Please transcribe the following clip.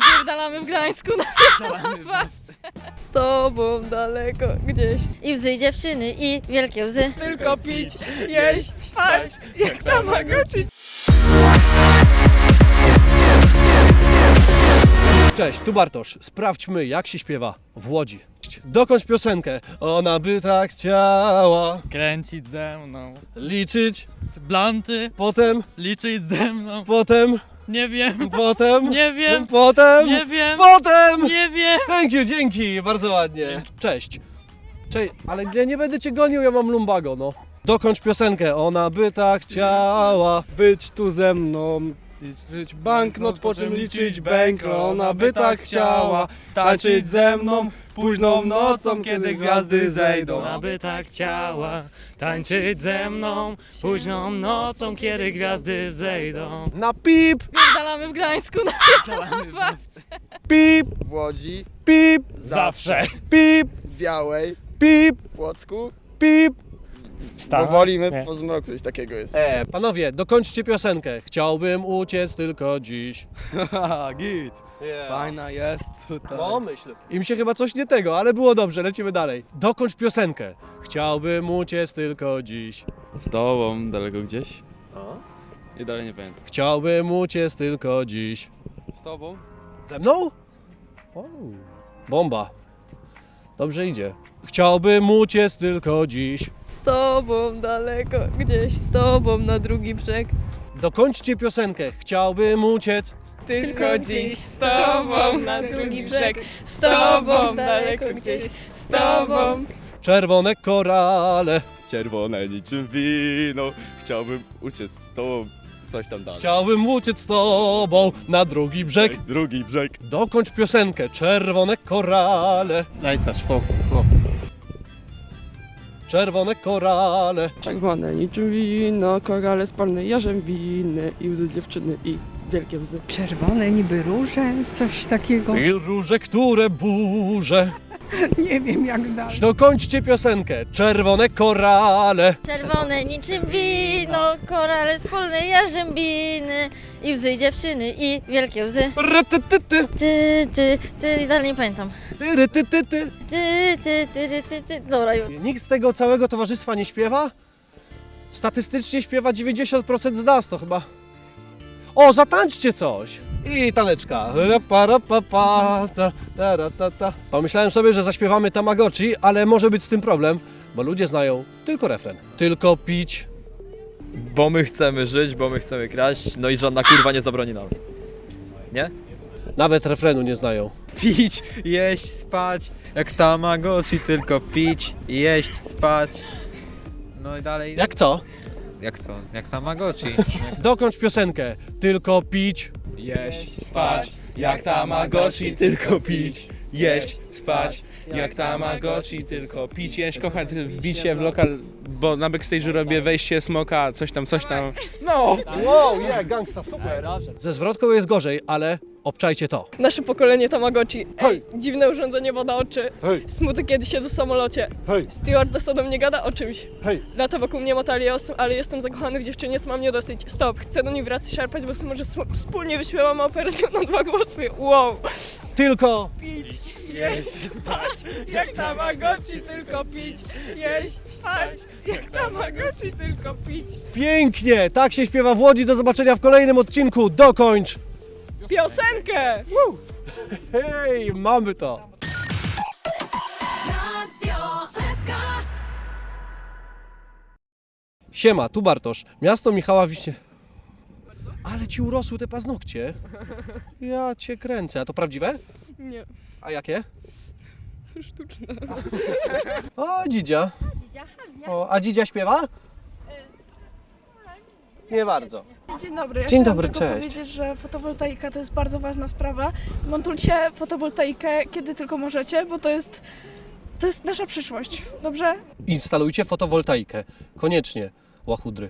Napierdalamy w Gdańsku, napierdalamy w Warce. Z tobą daleko gdzieś. I łzy dziewczyny, i wielkie łzy. Tylko pić, jeść, spać, jak Tamagotchi. Cześć, tu Bartosz. Sprawdźmy, jak się śpiewa w Łodzi. Dokończ piosenkę. Ona by tak chciała kręcić ze mną. liczyć, Blanty, potem, liczyć ze mną. potem, Nie wiem, potem, nie wiem, potem, nie wiem, potem. nie wiem. Thank you, dzięki, bardzo ładnie. Cześć. Cześć, ale ja nie będę cię gonił, ja mam lumbago, no. Dokończ piosenkę. Ona by tak chciała. być tu ze mną. Liczyć banknot, po czym liczyć bękle. Ona by tak chciała tańczyć ze mną późną nocą, kiedy gwiazdy zejdą. Ona by tak chciała tańczyć ze mną późną nocą, kiedy gwiazdy zejdą. Na pip, Napierdalamy w Gdańsku, w Warce. pip, w Łodzi, pip, Zawsze. pip, w Białej, pip, w Płocku. pip. Powoli my Nie. po zmroku, coś takiego jest. E, panowie, dokończcie piosenkę. Chciałbym uciec tylko dziś. Haha, git. Fajna jest tutaj. No, myślę. Im się chyba coś nie tego, ale było dobrze, lecimy dalej. Dokończ piosenkę. Chciałbym uciec tylko dziś. Z tobą daleko gdzieś? I dalej nie pamiętam. Chciałbym uciec tylko dziś. Z tobą? Ze mną? O, bomba. Dobrze idzie. Chciałbym uciec tylko dziś. Z tobą daleko gdzieś, z tobą na drugi brzeg. Dokończcie piosenkę. Chciałbym uciec. Tylko dziś z tobą na drugi brzeg, z tobą daleko gdzieś, z tobą. Czerwone korale. Czerwone niczym wino. Chciałbym uciec z tobą. Coś tam dalej. Chciałbym uciec z tobą na drugi brzeg. Drugi brzeg. Dokończ piosenkę. Czerwone korale. Daj też spokój. Czerwone korale. Czerwone niczym wino, korale spalne jarzębiny i łzy dziewczyny i wielkie łzy. Czerwone niby róże, coś takiego. I róże, które burze. Nie wiem jak dalej. Dokończcie piosenkę. Czerwone korale. Czerwone niczym wino, korale wspólne jarzębiny. I łzy dziewczyny, i wielkie łzy. Rytytyty. Ty, ty, ty, dalej nie pamiętam. Tyrytytyty. Ty, ty, ty, ty, ty, ty. Dobra, już. Nikt z tego całego towarzystwa nie śpiewa? Statystycznie śpiewa 90% z nas, to chyba. O, zatańczcie coś! I taneczka. Rapa, rapa, pa, ta, ta, ra, ta, ta. Pomyślałem sobie, że zaśpiewamy Tamagotchi, ale może być z tym problem, bo ludzie znają tylko refren. Tylko pić. Bo my chcemy żyć, bo my chcemy kraść, no i żadna kurwa nie zabroni nam. Nie? Nawet refrenu nie znają. Pić, jeść, spać, jak Tamagotchi, tylko pić, jeść, spać. No i dalej, Jak co? jak co? Jak Tamagotchi. Dokończ piosenkę. Tylko pić. Jeść, spać, jak Tamagotchi, tylko pić. Jeść, spać, jak Tamagotchi, tylko pić. Jeść, kochać, wbić się w lokal, bo na backstage'u robię wejście smoka, coś tam, coś tam. No! Wow, yeah, gangsta, super. Ze zwrotką jest gorzej, ale obczajcie to. Nasze pokolenie Tamagotchi. Hej! Dziwne urządzenie woda oczy. Hej! Smutek kiedy siedzę w samolocie. Hej! Stewardessa do mnie gada o czymś. Hej! Lata wokół mnie motali osób, ale jestem zakochany w dziewczynie, co mam nie dosyć. Stop, chcę do niej wracać, szarpać włosy, może wspólnie wyśpiewamy operację na dwa głosy. Wow! Tylko Pić, jeść, spać, jak Tamagotchi, tylko pić, jeść, spać, jak Tamagotchi, tylko pić. pięknie! Tak się śpiewa w Łodzi. Do zobaczenia w kolejnym odcinku. Dokończ! Piosenkę! Hej, mamy to! Siema, tu Bartosz. Miasto Michała Wiśnie... Ale ci urosły te paznokcie. Ja cię kręcę. A to prawdziwe? Nie, A jakie? sztuczne. O, Dzidzia. O, a Dzidzia śpiewa? Nie bardzo. Dzień dobry. Ja Dzień chciałam dobry, tylko cześć. powiedzieć, że fotowoltaika to jest bardzo ważna sprawa. Montujcie fotowoltaikę kiedy tylko możecie, bo to jest, to jest nasza przyszłość. Dobrze? Instalujcie fotowoltaikę. Koniecznie, łachudry.